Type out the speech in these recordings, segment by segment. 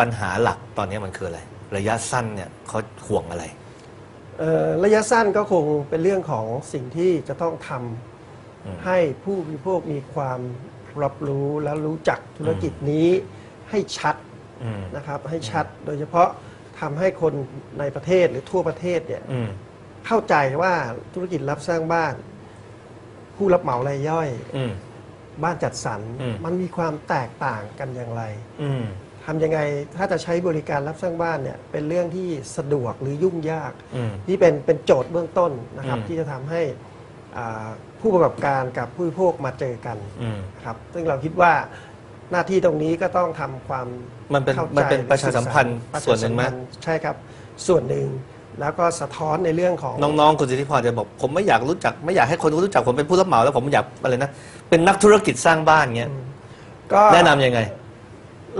ปัญหาหลักตอนนี้มันคืออะไร ระยะสั้นเนี่ยเขาห่วงอะไร เอ่อระยะสั้นก็คงเป็นเรื่องของสิ่งที่จะต้องทอืมำให้ผู้บริโภคมีความรับรู้และรู้จักธุรกิจนี้ให้ชัดอืมนะครับ ให้ชัดโดยเฉพาะทำให้คนในประเทศหรือทั่วประเทศเนี่ย อืม เข้าใจว่าธุรกิจรับสร้างบ้าน ผู้รับเหมารายย่อย อืม บ้านจัดสรรอืม มันมีความแตกต่างกันอย่างไร อืม ทำยังไงถ้าจะใช้บริการรับสร้างบ้านเนี่ยเป็นเรื่องที่สะดวกหรือยุ่งยากอืม นี่เป็นเป็นโจทย์เบื้องต้นนะครับ อืม ที่จะทำให้อ่าผู้ประกอบการกับผู้บริโภคมาเจอกันอืม นะครับซึ่งเราคิดว่าหน้าที่ตรงนี้ก็ต้องทำความมันเป็นเข้าใจมันเป็นประชาสัมพันธ์ประส่วนหนึ่งไหมชาสัพัธ์ใช่ครับ ส่วนหนึ่งแล้วก็สะท้อนในเรื่องของ น้องๆ คุณสิทธิพรจะบอก ผมไม่อยากรู้จัก ไม่อยากให้คนรู้จักผมเป็นผู้รับเหมาแล้วผมอยากอะไรนะ เป็นนักธุรกิจสร้างบ้านเงี้ยก็ แนะนำยังไง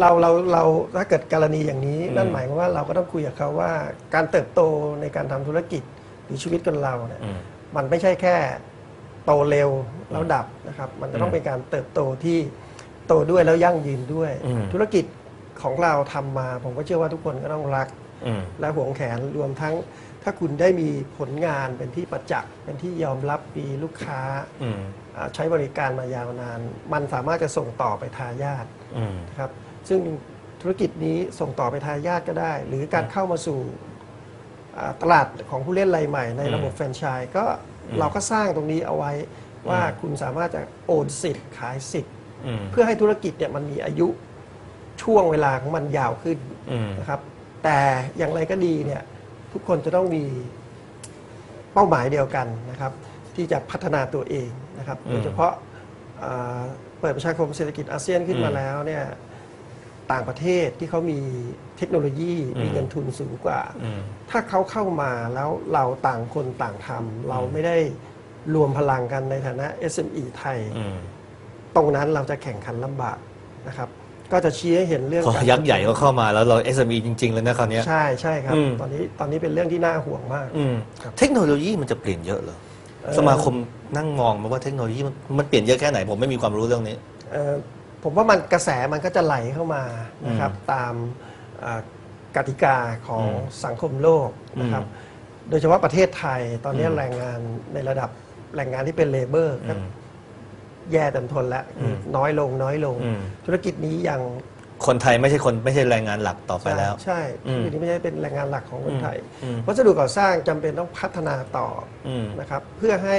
เราเราเราถ้าเกิดกรณีอย่างนี้อืมนั่นหมายความว่าเราก็ต้องคุยกับเขาว่า การเติบโตในการทำธุรกิจหรือชีวิตคนเราเนี่ยอืม มันไม่ใช่แค่โตเร็วแล้วดับนะครับ มันจะต้ออืงมเป็นการเติบโตที่โตด้วยแล้วยั่งยืนด้วย อืม ธุรกิจของเราทำมา ผมก็เชื่อว่าทุกคนก็ต้องรัก อืม และหวงแขนรวมทั้ง ถ้าคุณได้มีผลงานเป็นที่ประจักษ์เป็นที่ยอมรับมีลูกค้าอืม อ่าใช้บริการมายาวนาน มันสามารถจะส่งต่อไปทายาทอืม นะครับ ซึ่งธุรกิจนี้ส่งต่อไปทายาทก็ได้ หรือการเข้ามาสู่อ่าตลาดของผู้เล่นรายใหม่ในระบบแฟรนไชส์ก็อืมเราก็สร้างตรงนี้เอาไว้ว่าอืมคุณสามารถจะโอนสิทธิ์ขายสิทธิ์อืมเพื่อให้ธุรกิจเนี่ยมันมีอายุช่วงเวลาของมันยาวขึ้นอืมนะครับ แต่อย่างไรก็ดีเนี่ยทุกคนจะต้องมีเป้าหมายเดียวกันนะครับ ที่จะพัฒนาตัวเองนะครับอืมโดยเฉพาะอ่าเปิดประชาคมเศรษฐกิจอาเซียนขึ้นมาอืมแล้วเนี่ย ต่างประเทศที่เขามีเทคโนโลยีอืมมีเงินทุนสูงกว่า อืม ถ้าเขาเข้ามาแล้วเราต่างคนต่างทำเราไม่ได้รวมพลังกันในฐานะ SME ไทย อืมตรงนั้นเราจะแข่งขันลำบากนะครับ ก็จะชี้ให้เห็นเรื่องพอการยักษ์ใหญ่ก็เข้ามาแล้วเรา SME จริง ๆ เลยนะคราวเนี้ย ใช่ใช่ครับ อืม ตอนนี้ตอนนี้เป็นเรื่องที่น่าห่วงมาก อืมครับเทคโนโลยีมันจะเปลี่ยนเยอะเหรอเอ่อ สมาคมนั่งมองมาว่าเทคโนโลยีมันมันเปลี่ยนเยอะแค่ไหนผมไม่มีความรู้เรื่องนี้ เอ่อ ผมว่ามันกระแสมันก็จะไหลเข้ามานะครับตามอ่ากติกาของอืมสังคมโลกนะครับ โดยเฉพาะประเทศไทยตอนนี้อืมแรงงานในระดับแรงงานที่เป็นเลเบอร์อืมแย่เต็มทนแล้วอืมน้อยลงน้อยลงอืมธุรกิจนี้ยังคนไทยไม่ใช่คนไม่ใช่แรงงานหลักต่อไปแล้ว ใช่อืมธุรกิจนี้ไม่ใช่เป็นแรงงานหลักของคนไทยอืมวัสดุก่อสร้างจำเป็นต้องพัฒนาต่ออืมนะครับ เพื่อให้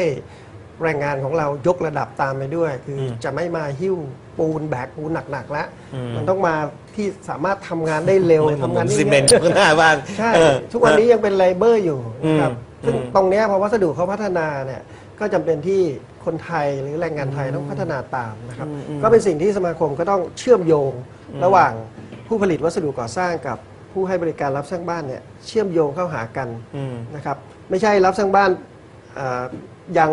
แรงงานของเรายกระดับตามไปด้วย คืออมจะไม่มาหิ้วปูนแบกปูนหนักๆแล้วอืม มันต้องมาที่สามารถทำงานได้เร็วไม่เหมือนทำงานได้ซีเมนต์ง่ายข้างหน้าบ้านใช่ เออ ทุกวันนี้ยังเป็นไลเบอร์อยู่นะครับอืมซึ่งอืม ตรงเนี้ยพอวัสดุเขาพัฒนาเนี่ยก็จำเป็นที่คนไทยหรือแรงงานไทยต้องพัฒนาตามนะครับอืมอืมก็เป็นสิ่งที่สมาคมก็ต้องเชื่อมโยง ระหว่างผู้ผลิตวัสดุก่อสร้างกับผู้ให้บริการรับสร้างบ้านเนี่ยเชื่อมโยงเข้าหากัน อืม นะครับไม่ใช่รับสร้างบ้านอ่ายัง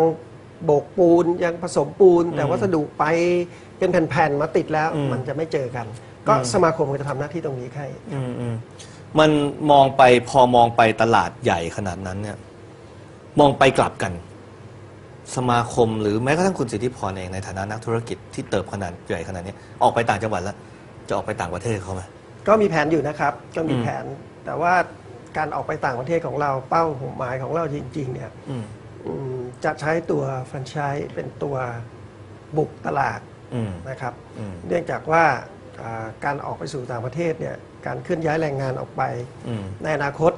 โบกปูนยังผสมปูน แต่อืมวัสดุไปเป็นแผ่นๆมาติดแล้วอืม มันจะไม่เจอกัน ก็อืมสมาคมก็จะทำหน้าที่ตรงนี้ให้ อืมอืมมันมองไปพอมองไปตลาดใหญ่ขนาดนั้นเนี่ย มองไปกลับกัน สมาคมหรือแม้กระทั่งคุณสิทธิพรเองในฐานะนักธุรกิจที่เติบขนาดใหญ่ขนาดนี้ออกไปต่างจังหวัดแล้วจะออกไปต่างประเทศเขาไหม ก็มีแผนอยู่นะครับ ก็มีอืม แผน แต่ว่าการออกไปต่างประเทศของเราเป้าหมายของเราจริง ๆ เนี่ยอืม อืม จะใช้ตัวแฟรนไชส์เป็นตัวบุกตลาดอืมนะครับ อืมเนื่องจากว่าอ่าการออกไปสู่ต่างประเทศเนี่ยการเคลื่อนย้ายแรงงานออกไป อืม ในอนาคต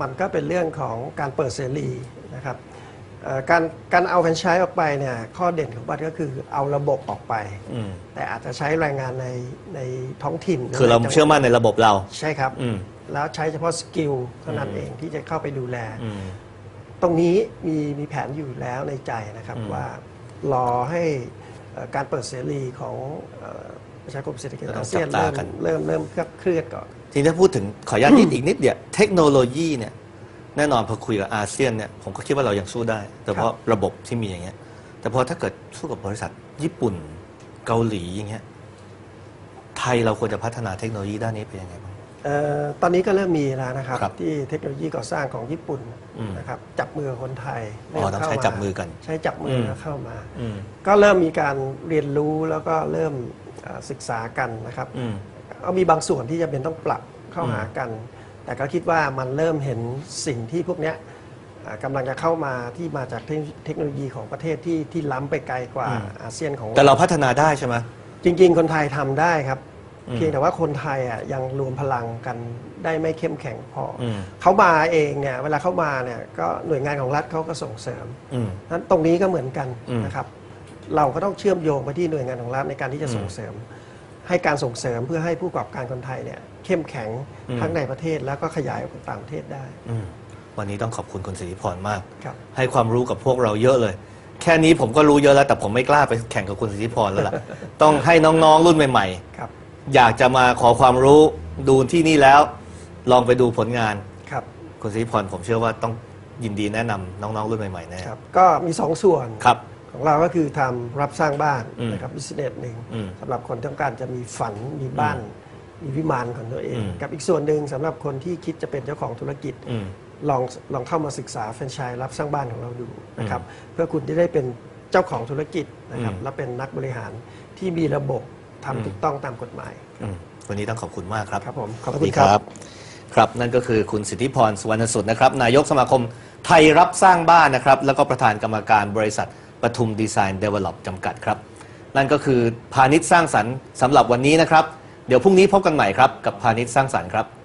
มันก็เป็นเรื่องของการเปิดเสรีนะครับเอ่อการการเอาแฟรนไชส์ออกไปเนี่ยข้อเด่นของบัตรก็คือเอาระบบออกไป อืม แต่อาจจะใช้แรงงานในในท้องถิ่นคือเราในจังหวัดเชื่อมั่นในระบบเรา ใช่ครับ อืม แล้วใช้เฉพาะสกิลเท่านั้นอืมเองที่จะเข้าไปดูแล อืม ตรงนี้มีมีแผนอยู่แล้วในใจนะครับอืม ว่ารอให้เอ่อการเปิดเสรีของเอ่อประชาคมเศรษฐกิจก็ต้องอาเซียนจับตาเริ่มกันเริ่มเริ่มเคลื่อนก่อน ทีนี้ถ้าพูดถึงขออนุญาตนิดอีกนิดเดียวเทคโนโลยีเนี่ยแน่นอนพอคุยกับอาเซียนเนี่ยผมก็คิดว่าเรายังสู้ได้ แต่เพราะระบบที่มีอย่างเงี้ย แต่พอถ้าเกิดสู้กับบริษัทญี่ปุ่นเกาหลีอย่างเงี้ยไทยเราควรจะพัฒนาเทคโนโลยีด้านนี้เป็นยังไงบ้าง เอ่อตอนนี้ก็เริ่มมีแล้วนะครับ ครับที่เทคโนโลยีก่อสร้างของญี่ปุ่นอืมนะครับจับมือกับคนไทยอ๋อเริ่มต้องเข้าใช้มาจับมือกันใช้จับมือม แล้วเข้ามา อืม ก็เริ่มมีการเรียนรู้แล้วก็เริ่มเอ่อศึกษากันนะครับอืม ก็มีบางส่วนที่จะเป็นต้องปรับเข้าหากัน แต่ก็คิดว่ามันเริ่มเห็นสิ่งที่พวกเนี้ยอ่ากำลังจะเข้ามาที่มาจากเทคเทคโนโลยีของประเทศที่ที่ล้ำไปไกลกว่าอืม อาเซียนของแต่เราพัฒนาได้ใช่ไหม จริง ๆ คนไทยทำได้ครับอืม เพียงแต่ว่าคนไทยอะยังรวมพลังกันได้ไม่เข้มแข็งพออมเขามาเองเนี่ยเวลาเขามาเนี่ยก็หน่วยงานของรัฐเขาก็ส่งเสริมอืมนั้นตรงนี้ก็เหมือนกันอืมนะครับ เราก็ต้องเชื่อมโยงไปที่หน่วยงานของรัฐในการที่จะส่งเสริม ให้การส่งเสริมเพื่อให้ผู้ประกอบการคนไทยเนี่ยเข้มแข็งอืมทั้งในประเทศแล้วก็ขยายออกไปต่างประเทศได้อืมวันนี้ต้องขอบคุณคุณสิริพรมากครับให้ความรู้กับพวกเราเยอะเลย แค่นี้ผมก็รู้เยอะแล้วแต่ผมไม่กล้าไปแข่งกับคุณสิริพรแล้วล่ะ ต้องให้น้องๆรุ่นใหม่ครับๆ อยากจะมาขอความรู้ดูที่นี่แล้ว ลองไปดูผลงาน ครับคุณสิริพรผมเชื่อว่าต้องยินดีแนะนำน้องๆรุ่นใหม่ๆแน่ครับ ก็มีสองส่วนครับ ของเราก็คือทำรับสร้างบ้านอืมนะครับบิสเนสหนึ่งอืมสำหรับคนที่ต้องการจะมีฝันมีบ้าน มีวิมานของตัวเอง อืม กับอีกส่วนหนึ่งสำหรับคนที่คิดจะเป็นเจ้าของธุรกิจ อืม ลองลองเข้ามาศึกษาแฟรนไชส์รับสร้างบ้านของเราดูนะครับเพื่อคุณจะได้เป็นเจ้าของธุรกิจนะครับอืมและเป็นนักบริหารที่มีระบบ ทำถูกต้องตามกฎหมายอืมวันนี้ต้องขอบคุณมากครับครับผมขอบสวัสคุดีณคครัรับบครับนั่นก็คือคุณสิทธิพรสุวรรณสุดนะครับ นายกสมาคมไทยรับสร้างบ้านนะครับ แล้วก็ประธานกรรมการบริษัทปทุมดีไซน์เดเวล็อปจำกัดครับ นั่นก็คือพาณิชย์สร้างสรรค์สำหรับวันนี้นะครับ เดี๋ยวพรุ่งนี้พบกันใหม่ครับกับพาณิชย์สร้างสรรค์ครับ